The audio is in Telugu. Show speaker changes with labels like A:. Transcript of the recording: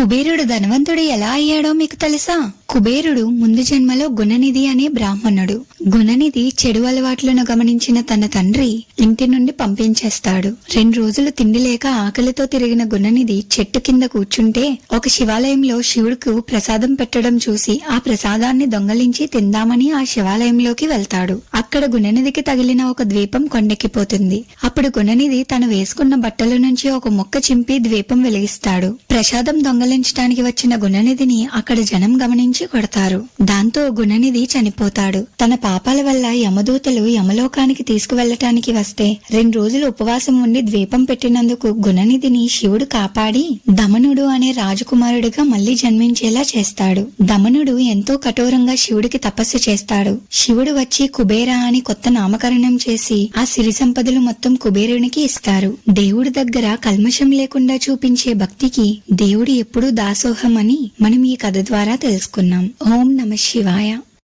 A: కుబేరుడు ధనవంతుడు ఎలా అయ్యాడో మీకు తెలుసా? కుబేరుడు ముందు జన్మలో గుణనిధి అనే బ్రాహ్మణుడు. గుణనిధి చెడు అలవాట్లను గమనించిన తన తండ్రి ఇంటి నుండి పంపించేస్తాడు. రెండు రోజులు తిండి లేక ఆకలితో తిరిగిన గుణనిధి చెట్టు కింద కూర్చుంటే ఒక శివాలయంలో శివుడుకు ప్రసాదం పెట్టడం చూసి ఆ ప్రసాదాన్ని దొంగలించి తిందామని ఆ శివాలయంలోకి వెళ్తాడు. అక్కడ గుణనిధికి తగిలిన ఒక ద్వీపం కొండెక్కిపోతుంది. అప్పుడు గుణనిధి తను వేసుకున్న బట్టల నుంచి ఒక మొక్క చింపి ద్వీపం వెలిగిస్తాడు. ప్రసాదం పరిపాలించడానికి వచ్చిన గుణనిధిని అక్కడ జనం గమనించి కొడతారు. దాంతో గుణనిధి చనిపోతాడు. తన పాపాల వల్ల యమదూతలు యమలోకానికి తీసుకువెళ్ళటానికి వస్తే రెండు రోజులు ఉపవాసం ఉండి ద్వీపం పెట్టినందుకు గుణనిధిని శివుడు కాపాడి దమనుడు అనే రాజకుమారుడిగా మళ్ళీ జన్మించేలా చేస్తాడు. దమనుడు ఎంతో కఠోరంగా శివుడికి తపస్సు చేస్తాడు. శివుడు వచ్చి కుబేర అని కొత్త నామకరణం చేసి ఆ సిరి సంపదలు మొత్తం కుబేరునికి ఇస్తారు. దేవుడి దగ్గర కల్మషం లేకుండా చూపించే భక్తికి దేవుడు ఎప్పుడు ఎప్పుడూ దాసోహం అని మనం ఈ కథ ద్వారా తెలుసుకున్నాం. ఓం నమ శివాయ.